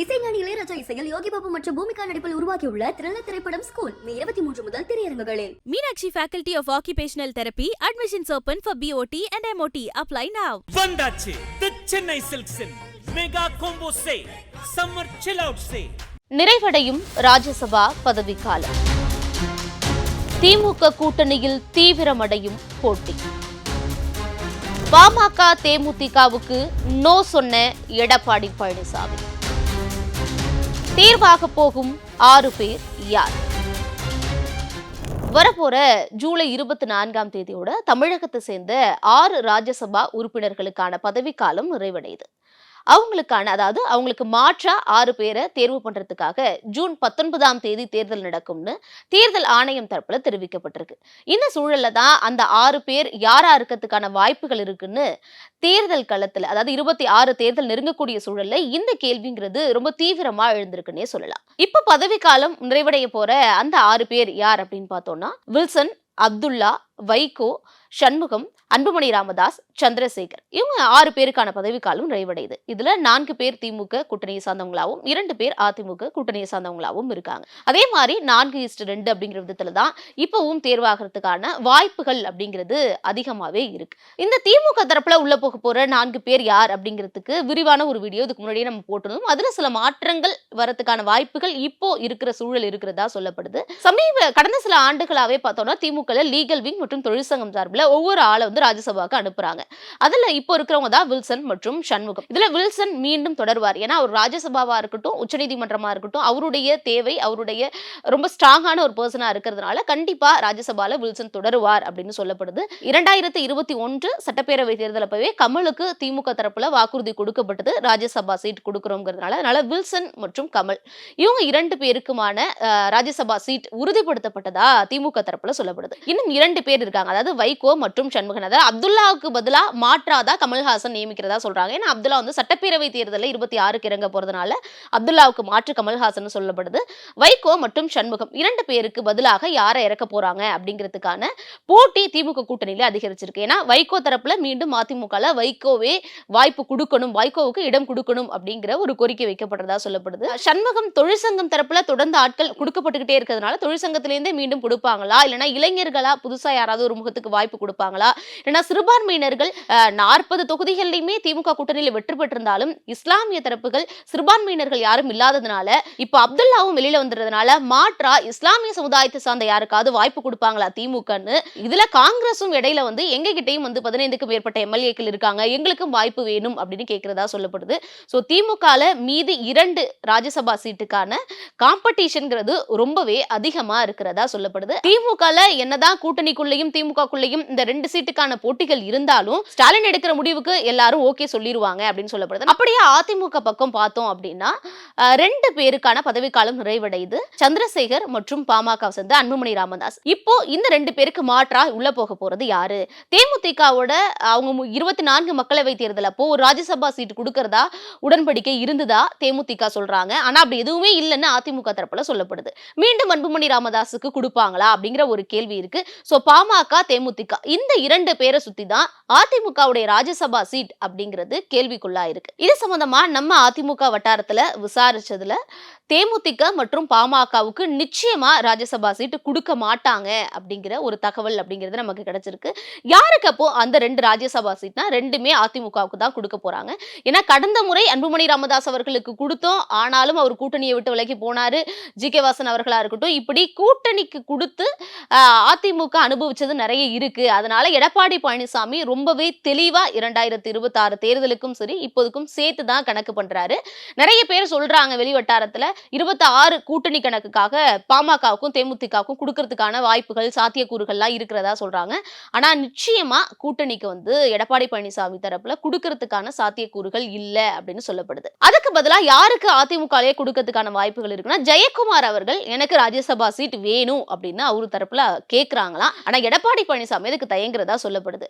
இசைஞானி இளையராஜா இசையில் யோகி பாபு மற்றும் பூமிகா நடிப்பில் உருவாகியுள்ள த்ரில்லர் திரைப்படம் ஸ்கூல் மே இருபத்தி மூன்று முதல் திரையரங்குகளில். Meenakshi Faculty of Occupational Therapy admissions open for BOT and MOT. Apply now. வந்தாச்சு the Chennai சில்க்ஸின் mega combo sale summer chill out sale நிறைவடையும் ராஜ்யசபா பதவிக்காலம். திமுக கூட்டணியில் தீவிரமடையும் போட்டி. பாமக தேமுதிகவுக்கு நோ சொன்ன எடப்பாடி பழனிசாமி. தேர்வாக போகும் ஆறு பேர் யார்? வரப்போற ஜூலை இருபத்தி நான்காம் தேதியோட தமிழகத்தை சேர்ந்த ஆறு ராஜ்யசபா உறுப்பினர்களுக்கான பதவிக்காலம் நிறைவடையுது. அவங்களுக்கான அதாவது அவங்களுக்கு மாற்றா ஆறு பேரை தேர்வு பண்றதுக்காக ஜூன் பத்தொன்பதாம் தேதி தேர்தல் நடக்கும்னு தேர்தல் ஆணையம் தரப்புல தெரிவிக்கப்பட்டிருக்கு. இந்த சூழல்ல தான் அந்த ஆறு பேர் யாரா இருக்கிறதுக்கான வாய்ப்புகள் இருக்குன்னு தேர்தல் களத்துல அதாவது இருபத்தி ஆறு தேர்தல் நெருங்கக்கூடிய சூழல்ல இந்த கேள்விங்கிறது ரொம்ப தீவிரமா எழுந்திருக்குன்னே சொல்லலாம். இப்ப பதவிக்காலம் நிறைவடைய போற அந்த ஆறு பேர் யார் அப்படின்னு பார்த்தோம்னா வில்சன் அப்துல்லா வைகோ சண்முகம் அன்புமணி ராமதாஸ் சந்திரசேகர். இவங்க ஆறு பேருக்கான பதவிக்காலம் நிறைவடையுது. இதுல நான்கு பேர் திமுக கூட்டணியை சார்ந்தவங்களாவும் இரண்டு பேர் அதிமுக கூட்டணியை சார்ந்தவங்களாவும் இருக்காங்க. அதே மாதிரி நான்கு இஸ்ட் ரெண்டு அப்படிங்கிற விதத்துல தான் இப்பவும் தேர்வாகிறதுக்கான வாய்ப்புகள் அப்படிங்கிறது அதிகமாவே இருக்கு. இந்த திமுக தரப்புல உள்ள போக போற நான்கு பேர் யார் அப்படிங்கிறதுக்கு விரிவான ஒரு வீடியோ இதுக்கு முன்னாடியே நம்ம போட்டணும் அதுல சில மாற்றங்கள் வரதுக்கான வாய்ப்புகள் இப்போ இருக்கிற சூழல் இருக்கிறதா சொல்லப்படுது. சமீப கடந்த சில ஆண்டுகளாவே பார்த்தோம்னா திமுக லீகல் விங் மற்றும் தொழிற்சங்கம் சார்பில் ஒவ்வொரு ஆளை வந்து ராஜ்யசபாவுக்கு அனுப்புறாங்க. அதில் இப்போ இருக்கிறவங்க தான் வில்சன் மற்றும் சண்முகம். இதில் வில்சன் மீண்டும் தொடர்வார். ஏன்னா அவர் ராஜ்யசபாவா இருக்கட்டும் உச்சநீதிமன்றமா இருக்கட்டும் அவருடைய தேவை அவருடைய ரொம்ப ஸ்ட்ராங்கான ஒரு பர்சனா இருக்கிறதுனால கண்டிப்பா ராஜ்யசபால வில்சன் தொடருவார் அப்படின்னு சொல்லப்படுது. இரண்டாயிரத்தி இருபத்தி ஒன்று சட்டப்பேரவை தேர்தல் அப்பவே கமலுக்கு திமுக தரப்புல வாக்குறுதி கொடுக்கப்பட்டது. ராஜ்யசபா சீட் கொடுக்குறோங்கிறதுனால அதனால வில்சன் மற்றும் கமல் இவங்க இரண்டு பேருக்குமான ராஜ்யசபா சீட் உறுதிப்படுத்தப்பட்டதா திமுக தரப்புல சொல்லப்படுது. இன்னும் இரண்டு பேர் பேர் இருக்காங்க அதாவது வைகோ மற்றும் சண்முகன். அதாவது அப்துல்லாவுக்கு பதிலாக மாற்றாதா கமல்ஹாசன் நியமிக்கிறதா சொல்றாங்க. ஏன்னா அப்துல்லா வந்து சட்டப்பேரவை தேர்தலில் இருபத்தி ஆறுக்கு இறங்க போறதுனால அப்துல்லாவுக்கு மாற்று கமல்ஹாசன் சொல்லப்படுது. வைகோ மற்றும் சண்முகம் இரண்டு பேருக்கு பதிலாக யாரை இறக்க போறாங்க அப்படிங்கிறதுக்கான போட்டி திமுக கூட்டணியில அதிகரிச்சிருக்கு. ஏன்னா வைகோ தரப்புல மீண்டும் அதிமுகல வைகோவே வாய்ப்பு கொடுக்கணும் வைகோவுக்கு இடம் கொடுக்கணும் அப்படிங்கிற ஒரு கோரிக்கை வைக்கப்படுறதா சொல்லப்படுது. சண்முகம் தொழிற்சங்கம் தரப்புல தொடர்ந்து ஆட்கள் கொடுக்கப்பட்டுக்கிட்டே இருக்கிறதுனால தொழிற்சங்கத்திலேருந்தே மீண்டும் கொடுப்பாங்களா? இல்லைன்னா இளைஞர்களா புதுசா யாராவது ஒரு முகத்துக்கு வாய்ப்பு கொடுப்பாங்களா? ஏன்னா சிறுபான்மையினர்கள் நாற்பது தொகுதிகள்லையுமே திமுக கூட்டணியில் வெற்றி பெற்றிருந்தாலும் இஸ்லாமிய தரப்புகள் சிறுபான்மையினர்கள் யாரும் இல்லாததுனால இப்போ அப்துல்லாவும் வெளியில வந்துடுறதுனால மாற்றா இஸ்லாமிய சமுதாயத்தை சார்ந்த யாருக்காவது வாய்ப்பு கொடுப்பாங்களா திமுகன்னு? இதுல காங்கிரஸும் இடையில வந்து எங்க கிட்டையும் வந்து பதினைந்துக்கும் மேற்பட்ட எம்எல்ஏக்கள் இருக்காங்க. எங்களுக்கும் வாய்ப்பு வேணும் அப்படின்னு கேட்கிறதா சொல்லப்படுது. ஸோ திமுகல மீதி இரண்டு ராஜ்யசபா சீட்டுக்கான காம்படிஷன்ங்கிறது ரொம்பவே அதிகமா இருக்கிறதா சொல்லப்படுது. திமுகல என்னதான் கூட்டணிக்குள்ள கூட்டணிக்குள்ளேயும் திமுகக்குள்ளேயும் இந்த ரெண்டு சீட்டுக்கான போட்டிகள் இருந்தாலும் ஸ்டாலின் எடுக்கிற முடிவுக்கு எல்லாரும் ஓகே சொல்லிடுவாங்க அப்படின்னு சொல்லப்படுது. அப்படியே அதிமுக பக்கம் பார்த்தோம் அப்படின்னா ரெண்டு பேருக்கான பதவிக்காலம் நிறைவடையுது. சந்திரசேகர் மற்றும் பாமக சேர்ந்த அன்புமணி ராமதாஸ். இப்போ இந்த ரெண்டு பேருக்கு மாற்றா உள்ள போக போறது யாரு? தேமுதிகவோட அவங்க இருபத்தி நான்கு மக்களவை தேர்தல் அப்போ ஒரு ராஜ்யசபா சீட் கொடுக்கறதா உடன்படிக்கை இருந்ததா தேமுதிக சொல்றாங்க. ஆனா அப்படி எதுவுமே இல்லைன்னு அதிமுக தரப்புல சொல்லப்படுது. மீண்டும் அன்புமணி ராமதாஸுக்கு கொடுப்பாங்களா அப்படிங்கிற ஒரு கேள்வி இருக்கு. ஸோ பாமக தேமுதிக இந்த இரண்டு பேரை சுத்தி தான் அதிமுகவுடைய ராஜ்யசபா சீட் அப்படிங்கிறது கேள்விக்குள்ளா இருக்கு இது சம்பந்தமா நம்ம அதிமுக வட்டாரத்துல விசாரிச்சதுல தேமுதிக மற்றும் பாமகவுக்கு நிச்சயமா ராஜ்யசபா சீட்டு கொடுக்க மாட்டாங்க அப்படிங்கிற ஒரு தகவல் அப்படிங்கிறது நமக்கு கிடைச்சிருக்கு. யாருக்கு அப்போ அந்த ரெண்டு ராஜ்யசபா சீட்னா ரெண்டுமே அதிமுகவுக்கு தான் கொடுக்க போறாங்க. ஏன்னா கடந்த முறை அன்புமணி ராமதாஸ் அவர்களுக்கு கொடுத்தோம். ஆனாலும் அவர் கூட்டணியை விட்டு விலகி போனாரு. ஜி கே வாசன் அவர்களா இருக்கட்டும் இப்படி கூட்டணிக்கு கொடுத்து அதிமுக அனுபவம் அனுபவிச்சது நிறைய இருக்கு. அதனால எடப்பாடி பழனிசாமி ரொம்பவே தெளிவா இரண்டாயிரத்தி இருபத்தி ஆறு தேர்தலுக்கும் சரி இப்போதுக்கும் சேர்த்து தான் கணக்கு பண்றாரு. நிறைய பேர் சொல்றாங்க வெளிவட்டாரத்துல இருபத்தி ஆறு கூட்டணி கணக்குக்காக பாமகவுக்கும் தேமுதிகவுக்கும் கொடுக்கறதுக்கான வாய்ப்புகள் சாத்தியக்கூறுகள்லாம் இருக்கிறதா சொல்றாங்க. ஆனா நிச்சயமா கூட்டணிக்கு வந்து எடப்பாடி பழனிசாமி தரப்புல கொடுக்கறதுக்கான சாத்தியக்கூறுகள் இல்ல அப்படின்னு சொல்லப்படுது. அதுக்கு பதிலா யாருக்கு அதிமுகலயே கொடுக்கறதுக்கான வாய்ப்புகள் இருக்குன்னா ஜெயக்குமார் அவர்கள் எனக்கு ராஜ்யசபா சீட் வேணும் அப்படின்னு அவரு தரப்புல கேட்கிறாங்களாம் ஆனா எடப்பாடி பழனிசாமி இதுக்கு தயங்குறதா சொல்லப்படுது.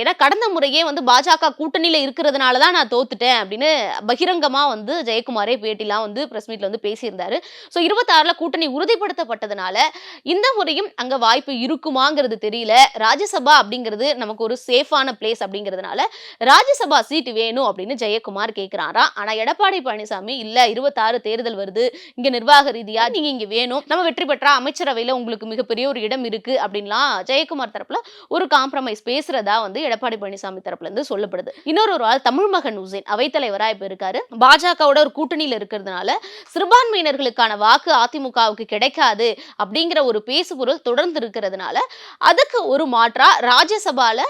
ஏன்னா கடந்த முறையே வந்து பாஜக கூட்டணியில இருக்கிறதுனால தான் நான் தோத்துட்டேன் அப்படின்னு பகிரங்கமா வந்து ஜெயக்குமாரே பேட்டிலாம் வந்து பிரஸ் மீட்ல வந்து பேசியிருந்தாரு. ஸோ இருபத்தாறுல கூட்டணி உறுதிப்படுத்தப்பட்டதுனால இந்த முறையும் அங்க வாய்ப்பு இருக்குமாங்கிறது தெரியல. ராஜ்யசபா அப்படிங்கிறது நமக்கு ஒரு சேஃபான பிளேஸ் அப்படிங்கிறதுனால ராஜ்யசபா சீட் வேணும் அப்படின்னு ஜெயக்குமார் கேட்குறாராம் ஆனா எடப்பாடி பழனிசாமி இல்ல இருபத்தாறு தேர்தல் வருது. இங்க நிர்வாக ரீதியா நீங்க இங்க வேணும். நம்ம வெற்றி பெற்றா அமைச்சரவையில உங்களுக்கு மிகப்பெரிய ஒரு இடம் இருக்கு அப்படின்லாம் ஜெயக்குமார் தரப்புல ஒரு காம்ப்ரமைஸ் பேசுறதா வந்து எடப்பாடி பழனிசாமி தரப்புல இருந்து சொல்லப்படுது. இன்னொரு ஒரு ஆள் தமிழ் மகன் உசேன் அவைத்தலைவராக இப்ப இருக்காரு. பாஜகவோட ஒரு கூட்டணியில இருக்கிறதுனால சிறுபான்மையினர்களுக்கான வாக்கு அதிமுகவுக்கு கிடைக்காது அப்படிங்கிற ஒரு பேசுபொருள் தொடர்ந்து இருக்கிறதுனால அதுக்கு ஒரு மாற்றா ராஜ்யசபால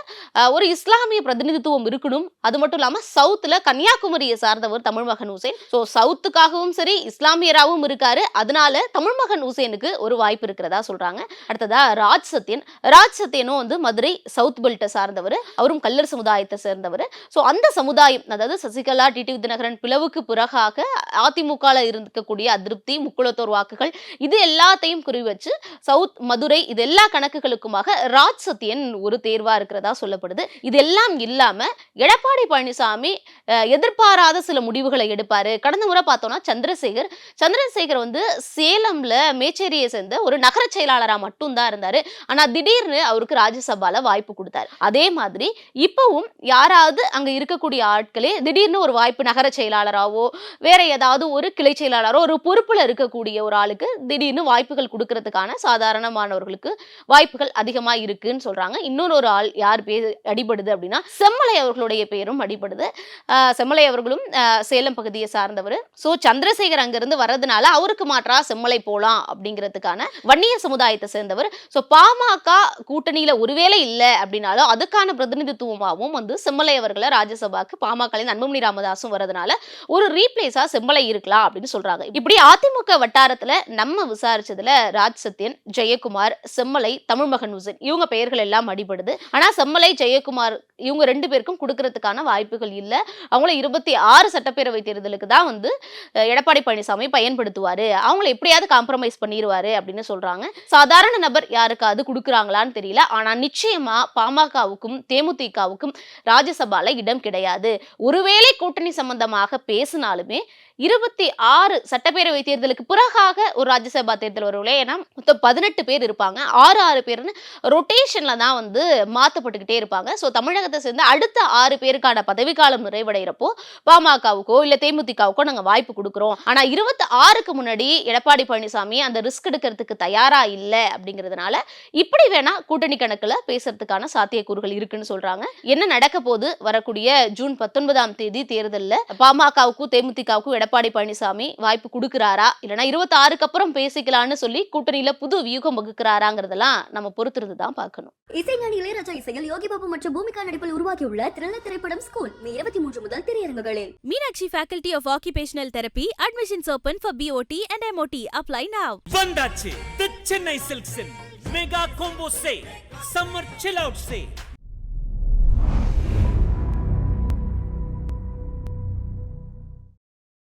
ஒரு இஸ்லாமிய பிரதிநிதித்துவம் இருக்கணும். அது மட்டும் இல்லாம சவுத்துல கன்னியாகுமரியை சார்ந்தவர் தமிழ் மகன் உசேன். ஸோ சவுத்துக்காகவும் சரி இஸ்லாமியராகவும் இருக்காரு. அதனால தமிழ் மகன் உசேனுக்கு ஒரு வாய்ப்பு இருக்கிறதா சொல்றாங்க. அடுத்ததா ராஜ் சத்யன் ராஜ் சத்யனும் வந்து மதுரை சவுத் பெல்ட்டை சார்ந்தவர் அவரும் கல்லர் சமுதாயத்தை சேர்ந்தவர். ஸோ அந்த சமுதாயம் அதாவது சசிகலா டிடி தினகரன் பிளவுக்கு பிறகாக அதிமுகவில் இருக்கக்கூடிய அதிருப்தி முக்குளத்தோர் வாக்குகள் இது எல்லாத்தையும் குறி வச்சு சவுத் மதுரை இது எல்லா கணக்குகளுக்குமாக ராஜ் சத்யன் ஒரு தேர்வாக இருக்கிறதா சொல்லப்படுது. இதெல்லாம் இல்லாமல் எடப்பாடி பழனிசாமி எதிர்பாராத சில முடிவுகளை எடுப்பார். கடந்த முறை பார்த்தோம்னா சந்திரசேகர் சந்திரசேகர் வந்து சேலம்ல மேச்சேரியை சேர்ந்த ஒரு நகர செயலாளராக மட்டும்தான் இருந்தார். ஆனால் திடீர் திடீர்னு அவருக்கு ராஜ்யசபால வாய்ப்பு கொடுத்தாரு. அதே மாதிரி இப்பவும் யாராவது அங்க இருக்கக்கூடிய ஆட்களே திடீர்னு ஒரு வாய்ப்பு நகர செயலாளராவோ வேற ஏதாவது ஒரு கிளை செயலாளரோ ஒரு பொறுப்புல இருக்கக்கூடிய ஒரு ஆளுக்கு திடீர்னு வாய்ப்புகள் கொடுக்கறதுக்கான சாதாரணமானவர்களுக்கு வாய்ப்புகள் அதிகமா இருக்குன்னு சொல்றாங்க. இன்னொரு ஒரு ஆள் யார் பேர் அடிபடுது அப்படின்னா செம்மலை அவர்களுடைய பெயரும் அடிபடுது. செம்மலை அவர்களும் சேலம் பகுதியை சார்ந்தவர். ஸோ சந்திரசேகர் அங்கிருந்து வர்றதுனால அவருக்கு மாற்றா செம்மலை போலாம் அப்படிங்கிறதுக்கான வன்னிய சமுதாயத்தை சேர்ந்தவர். ஸோ பாமக கூட்டணியில் ஒருவேளை இல்லை அப்படின்னாலும் அதுக்கான பிரதிநிதித்துவமாகவும் வந்து செம்மலை அவர்களை ராஜ்யசபாக்கு பாமகலின் அன்புமணி ராமதாசும் வரதுனால ஒரு ரீப்ளேஸாக செம்மலை இருக்கலாம் அப்படின்னு சொல்றாங்க. இப்படி அதிமுக வட்டாரத்துல நம்ம விசாரிச்சதுல ராஜ் சத்யன் ஜெயக்குமார் செம்மலை தமிழ்மகன் ஹுசேன் இவங்க பெயர்கள் எல்லாம் அடிபடுது. ஆனா செம்மலை ஜெயக்குமார் இவங்க ரெண்டு பேருக்கும் கொடுக்கறதுக்கான வாய்ப்புகள் இல்ல. அவங்கள இருபத்தி ஆறு சட்டப்பேரவை தேர்தலுக்கு தான் வந்து எடப்பாடி பழனிசாமி பயன்படுத்துவாரு. அவங்கள எப்படியாவது காம்ப்ரமைஸ் பண்ணிடுவாரு அப்படின்னு சொல்றாங்க. சாதாரண நபர் யாருக்காவது கொடுக்குறாங்களான்னு தெரியல. ஆனா நிச்சயமா பாமகவுக்கும் தேமுதிகவுக்கும் ராஜ்யசபால இடம் கிடையாது. ஒருவேளை கூட்டணி சம்பந்தமாக பேசினாலுமே இருபத்தி ஆறு சட்டப்பேரவை தேர்தலுக்கு பிறகாக ஒரு ராஜ்யசபா தேர்தல் வரும்ல ஏன்னா மொத்தம் பதினெட்டு பேர் இருப்பாங்க. ஆறு ஆறு பேர்னு ரொட்டேஷன்ல தான் வந்து மாத்தப்பட்டுக்கிட்டே இருப்பாங்க. ஸோ தமிழகத்தை சேர்ந்து அடுத்த ஆறு பேருக்கான பதவிக்காலம் நிறைவடைகிறப்போ பாமகவுக்கோ இல்லை தேமுதிகவுக்கோ நாங்கள் வாய்ப்பு கொடுக்குறோம். ஆனா இருபத்தி ஆறுக்கு முன்னாடி எடப்பாடி பழனிசாமி அந்த ரிஸ்க் எடுக்கிறதுக்கு தயாரா இல்லை அப்படிங்கிறதுனால இப்படி வேணா கூட்டணி கணக்குல பேசுறதுக்கான சாத்தியக்கூறுகள் இருக்குன்னு சொல்றாங்க. என்ன நடக்க போகுது? வரக்கூடிய ஜூன் பத்தொன்பதாம் தேதி தேர்தலில் பாமகவுக்கும் தேமுதிகவுக்கும் எடப்பாடி பழனிசாமி வாய்ப்பு கொடுக்குறாரா இல்லைன்னா இருபத்தி ஆறுக்கு அப்புறம் பேசிக்கலாம்னு சொல்லி கூட்டணியில புது வியூகம் வகுக்கிறாராங்கிறதெல்லாம் நம்ம பொறுத்திருந்து தான் பார்க்கணும் இசைஞானி இளையராஜா இசையில் யோகி பாபு மற்றும் பூமிகா நடிப்பில் உருவாக்கியுள்ள த்ரில்லர் திரைப்படம் ஸ்கூல் மே இருபத்தி மூன்று முதல் திரையரங்குகளில் Meenakshi Faculty of Occupational Therapy. Admissions open for BOT and MOT. Apply now. வந்தாச்சு the Chennai சில்க்ஸின் mega combo sale summer chill out sale